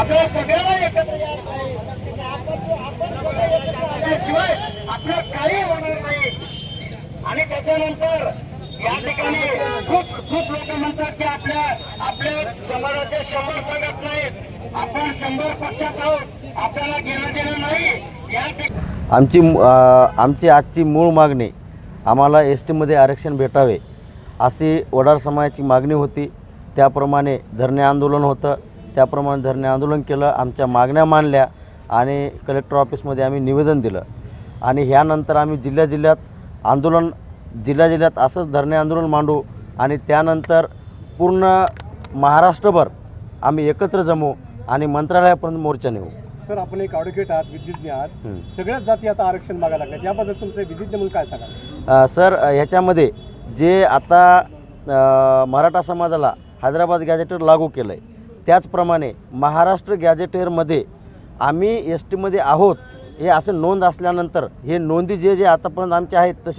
आपल्याला सगळ्याला एकत्र यायचं आहे. त्याशिवाय आपलं काही होणार नाही. आणि त्याच्यानंतर या ठिकाणी खूप खूप लोक म्हणतात की आपल्या आपल्या समाजाचे शंभर संघट नाहीत. आपण शंभर पक्षात आहोत. आपल्याला घेणं देणं नाही. या ठिकाणी आमची आमची आजची मूळ मागणी आम्हाला एस टीमध्ये आरक्षण भेटावे अशी वडार समाजाची मागणी होती. त्याप्रमाणे धरणे आंदोलन होतं. त्याप्रमाणे धरणे आंदोलन केलं आमच्या मागण्या मांडल्या आणि कलेक्टर ऑफिसमध्ये आम्ही निवेदन दिलं. आणि ह्यानंतर आम्ही जिल्ह्या जिल्ह्यात आंदोलन जिल्ह्या जिल्ह्यात असंच धरणे आंदोलन मांडू आणि त्यानंतर पूर्ण महाराष्ट्रभर आम्ही एकत्र जमू आणि मंत्रालयापर्यंत मोर्चा नेऊ. सर आपण एक ॲडव्होकेट आहात विद्युज्ञ आहात. सगळ्याच जाती आता आरक्षण मागायला लागल्यात. याबद्दल तुमचं विधिज्ञ म्हणून काय सांगाल? अ, सर ह्याच्यामध्ये जे आता मराठा समाजाला हैदराबाद गॅजेटर लागू केलं आहे त्याचप्रमाणे महाराष्ट्र गॅजेटेअरमध्ये आम्ही एस टीमध्ये आहोत हे असं नोंद असल्यानंतर हे नोंदी जे जे आतापर्यंत आमचे आहेत तसे